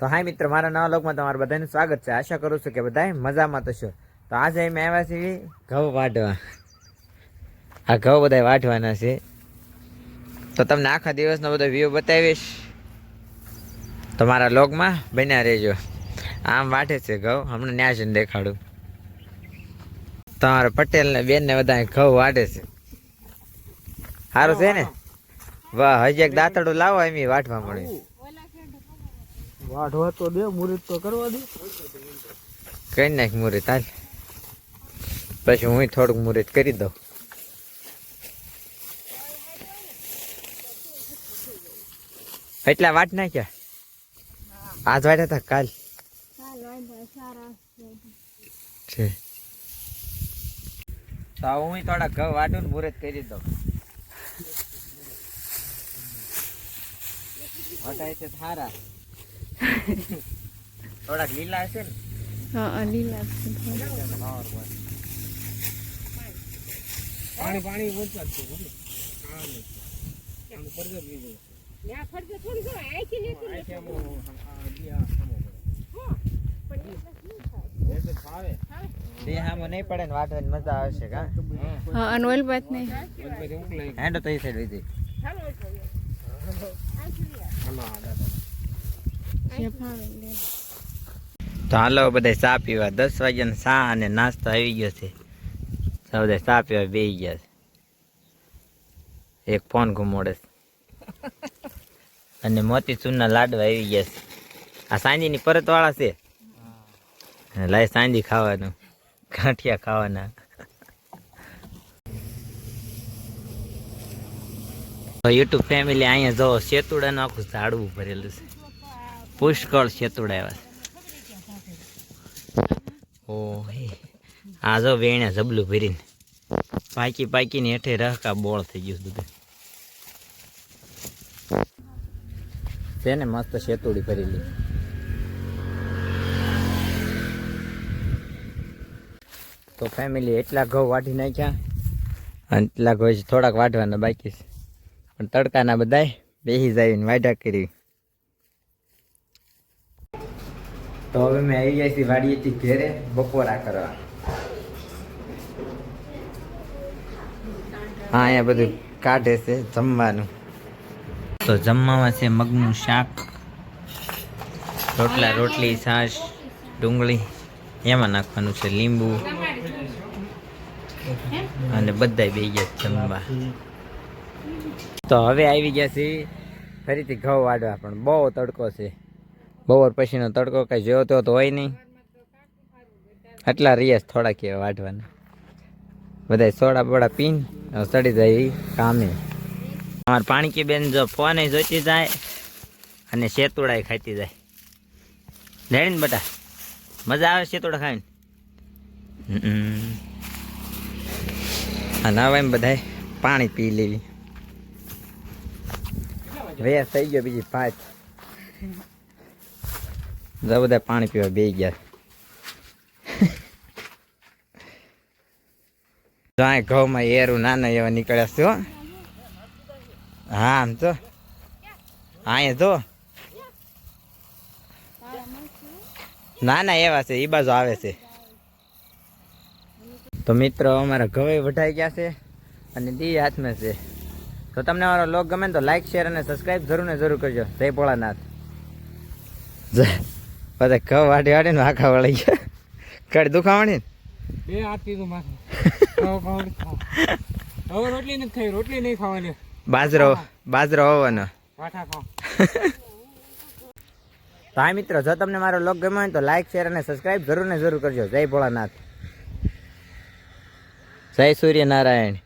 તો હાય મિત્ર, મારા નવા લોકમાં તમારું બધાનું સ્વાગત છે. આશા કરું છું કે બધા મજામાં તો છો. તો આજે અમે આવ્યા છીએ ઘઉં વાઢવા. આ ઘઉં બધા વાઢવાના છે. તો તમને આખા દિવસનો બધો વ્યૂ બતાવીશ. તમારા લોગમાં બન્યા રહેજો. આમ વાઢે છે ઘઉં. હમણાં ન્યા જઈને દેખાડું. તમારા પટેલ ને બેન બધા ઘઉં વાઢે છે. સારું છે ને? વાહ, હજી એક દાંતડું લાવો એમ વાઢવા મળે. વાઢવા તો દે મુહૂર્ત તો કરવા દે. કઈ નાખ મુહૂર્ત હાલ. પછી હું થોડુંક મુહૂર્ત કરી દઉં. એટલા વાટ નાખ્યા? આજ વાટ્યા હતા કાલ? છે. તો હું થોડા ઘઉં વાટું ને મુરત કરી દઉં. વટાય છે સારા થોડાક લીલા હશે ને? હા લીલા પાણી પાણી ઓછા છે. હેન્ડો તો એ સાઈડ લીધી આમાં આ દાદા. જે ભાવે લે. તો હાલો બધા ચા પીવા. દસ વાગ્યાનો ચા અને નાસ્તો આવી ગયો છે. સૌ બધા ચા પીવા બે ગયા છે. એક ફોન ઘુમોડે છે. અને મોતીચૂરના લાડવા આવી ગયા છે. આ સાંજીની પરત વાળા છે લાય સાંજી ખાવાનું. ગાંઠિયા ખાવાના. યુટ્યુબ ફેમિલી અહીંયા જો સેતુડાનું આખું ઝાડવું ભરેલું છે. પુષ્કળ શેતુડા આવ્યા ઓહે. આ જો વેણ્યા જબલું ભરીને. પાકી પાકીને હેઠે રહકા બોળ થઈ ગયું બધું. છે ને મસ્ત શેતુડી ભરેલી. તો ફેમિલી એટલા ઘઉં વાઢી નાખ્યા. અને એટલા ઘઉં થોડાક વાઢવાના બાકી છે. પણ તડકાના બધાય બેસી જાય વાઢા કરી. તો હવે મેં આવી ગયા છીએ વાડીએથી ઘેરે બપોરા કરવા. હા, અહીંયા બધું કાઢે છે જમવાનું. તો જમવામાં છે મગનું શાક, રોટલા, રોટલી, છાશ, ડુંગળી, એમાં નાખવાનું છે લીંબુ. અને બધાય બે ગયા છે જમવા. તો હવે આવી ગયા છીએ. ફરીથી ઘઉં વાડવા પણ બહુ તડકો છે. બપોર પછીનો તડકો કઈ જોયો તો હોય નહીં. આટલા રિયાઝ થોડા કહેવાય વાઢવાના. બધા સોડા બોડા પીને ચડી જાય એ કામે. અમારે પાણી કે બેન જો ફોને જોતી જાય અને શેતુડા ખાતી જાય. લેડી ને બટા? મજા આવે શેતુડા ખાઈને. અને હવે એમ બધાય પાણી પી લેવી વેસ થઈ ગયો બીજી પાંચ. જો બધા પાણી પીવા બે ગયા જો આ ઘઉંમાં એરું નાના એવા નીકળ્યા છે હો. આમ તો. અહીંયા જો નાના એવા છે એ બાજુ આવે છે. તો મિત્રો, અમારા ઘવે વઢાઈ ગયા છે અને દી હાથમાં છે. તો તમને અમારો લોગ ગમે તો લાઈક શેર અને સબસ્ક્રાઈબ જરૂર ને જરૂર કરજો. જય ભોળાનાથ. જય. બધા ઘઉં વાટી વાટીને આખા વળી ગયા. કડ દુખાવણી બે હાથ કીધું માથે. ને. હવે રોટલી નથી ખાઈ રોટલી નહીં ખાવાની. બાજરો બાજરો હોવાનો. વાઠા તો હા મિત્રો જો તમને મારો લોગ ગમ્યો હોય તો લાઈક શેર અને સબસ્ક્રાઈબ જરૂર ને જરૂર કરજો. જય ભોળાનાથ. જય સૂર્યનારાયણ.